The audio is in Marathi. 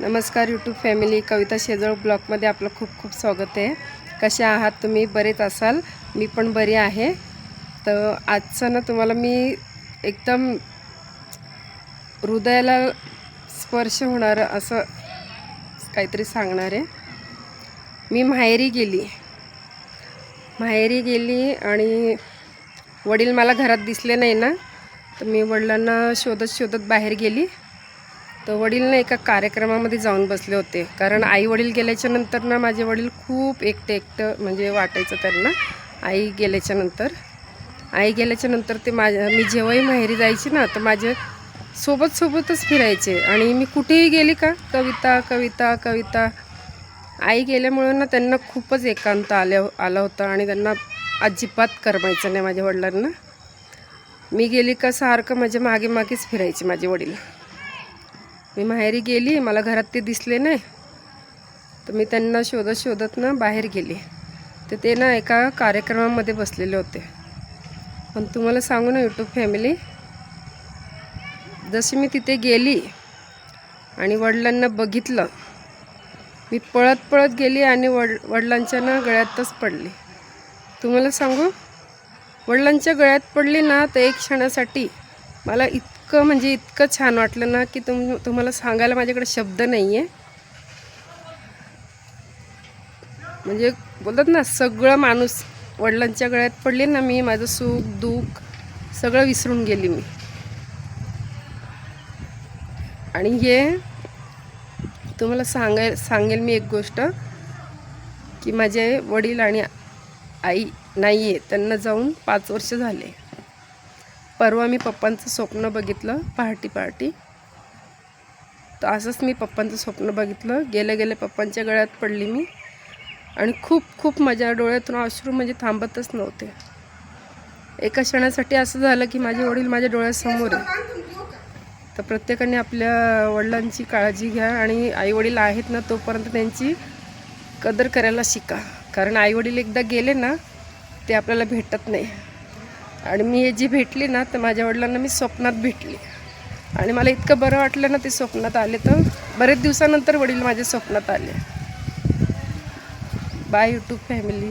नमस्कार यूट्यूब फॅमिली कविता शेजळ ब्लॉगमध्ये आपलं खूप खूप स्वागत आहे. कसे आहात तुम्ही? बरेच असाल. मी पण बरी आहे. तर आजचं ना तुम्हाला मी एकदम हृदयाला स्पर्श होणारं असं काहीतरी सांगणार आहे. मी माहेरी गेली. माहेरी गेली आणि वडील मला घरात दिसले नाही ना तर मी वडिलांना शोधत शोधत बाहेर गेली. तर वडील ना एका कार्यक्रमामध्ये जाऊन बसले होते. कारण आई वडील गेल्याच्यानंतर ना माझे वडील खूप एकटे एकटं म्हणजे वाटायचं त्यांना. आई गेल्याच्यानंतर. आई गेल्याच्यानंतर ते माझ्या मी जेव्हाही माहेरी जायची ना तर माझे सोबत सोबतच फिरायचे. आणि मी कुठेही गेली का? कविता कविता कविता. आई गेल्यामुळं ना त्यांना खूपच एकांत आल्या आला होता आणि त्यांना अजिबात करमायचं नाही माझ्या वडिलांना. मी गेली का सारखं माझ्या मागे मागेच फिरायचे माझे वडील. मी माहेरी गेली मला घरात ते दिसले नाही. तर मी त्यांना शोधत शोधत ना बाहेर गेली. तर ते ना एका कार्यक्रमामध्ये बसलेले होते. पण तुम्हाला सांगू ना यूट्यूब फॅमिली जशी मी तिथे गेली आणि वडिलांना बघितलं मी पळत पळत गेली आणि वड वडिलांच्या ना गळ्यातच पडली. तुम्हाला सांगू? वडिलांच्या गळ्यात पडली ना तर एक क्षणासाठी मला इतकं म्हणजे इतकं छान वाटलं ना की तुम तुम्हाला सांगायला माझ्याकडे शब्द नाही आहे म्हणजे बोलतात ना सगळं माणूस वडिलांच्या गळ्यात पडले ना मी माझं सुख दुःख सगळं विसरून गेली मी. आणि हे तुम्हाला सांगाय सांगेल मी एक गोष्ट की माझे वडील आणि आई नाही आहे त्यांना जाऊन पाच वर्ष झाले. परवा मी पप्पांचं स्वप्न बघितलं पहाटी पहाटी. तर असंच मी पप्पांचं स्वप्न बघितलं. गेले गेले पप्पांच्या गळ्यात पडली मी. आणि खूप खूप माझ्या डोळ्यातून अश्रू म्हणजे थांबतच नव्हते. एका क्षणासाठी असं झालं की माझे वडील माझ्या डोळ्यासमोर आहे तर प्रत्येकाने आपल्या वडिलांची काळजी घ्या आणि आईवडील आहेत ना तोपर्यंत त्यांची कदर करायला शिका. कारण आईवडील एकदा गेले ना ते आपल्याला भेटत नाही. आणि मी हे जी भेटली ना तर माझ्या वडिलांना मी स्वप्नात भेटली. आणि मला इतकं बरं वाटलं ना ते स्वप्नात आले तर. बरेच दिवसानंतर वडील माझ्या स्वप्नात आले. Bye YouTube family